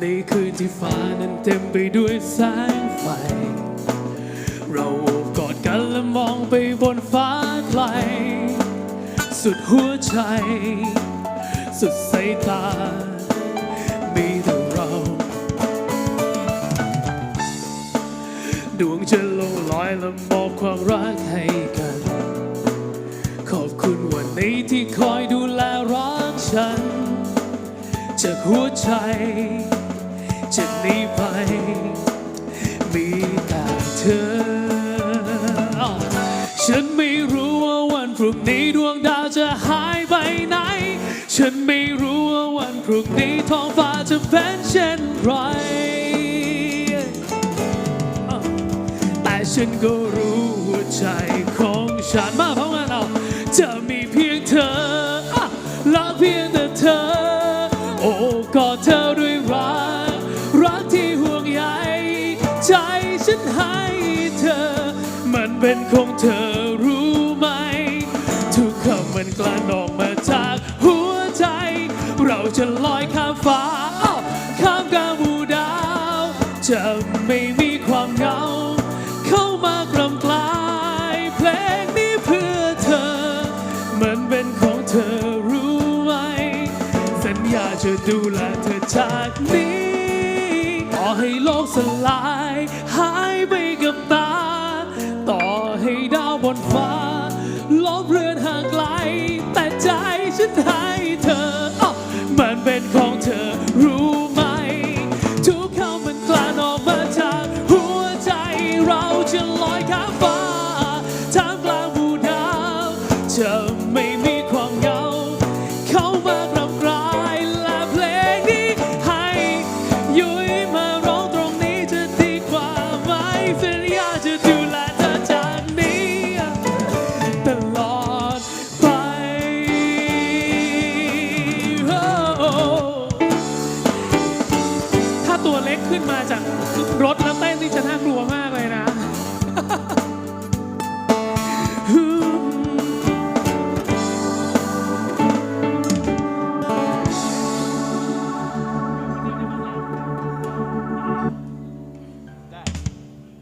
ในคืนที่ฟ้านั้นเต็มไปด้วยแสงไฟ เราโอบกอดกันและมองไปบนฟ้าไกล สุดหัวใจ สุดสายตา มีแต่เรา ดวงจะลงลอยและมอบความรักให้กัน ขอบคุณวันนี้ที่คอยดูแลรักฉันจากหัวใจ จากนี้ไป มีแต่เธอ ฉันไม่รู้ว่าวันพรุ่งนี้ดวงดาวจะหายไปไหน ฉันไม่รู้ว่าวันพรุ่งนี้ท้องฟ้าจะเป็นเช่นไร แต่ฉันก็รู้หัวใจของฉันมาพร้อมกันเอาจะมีเพียงเธออะและเพียงแต่เธอ โอ้กอดเธอด้วย เป็นของเธอรู้ไหม ทุกคำมันกลั่นออกมาจากหัวใจ เราจะลอยข้ามฟ้าข้ามกาบูดาว จะไม่มีความเหงา เข้ามากลำกลายเพลงนี้เพื่อเธอ มันเป็นของเธอรู้ไหม สัญญาจะดูแลเธอจากนี้ต่อให้โลกสลาย หายไปกับตาต่อให้ดาว บนฟ้าลบเรือนห่างไกล แต่ใจฉันให้เธออมันเป็นของเธอรู้ไหม ทุกคำมันกลั่นออกมาจากหัวใจเราจะลอยข้าม ตัวเล็กขึ้นมาจากรถแล้วเต้นนี่จะน่ากลัวมากเลยนะ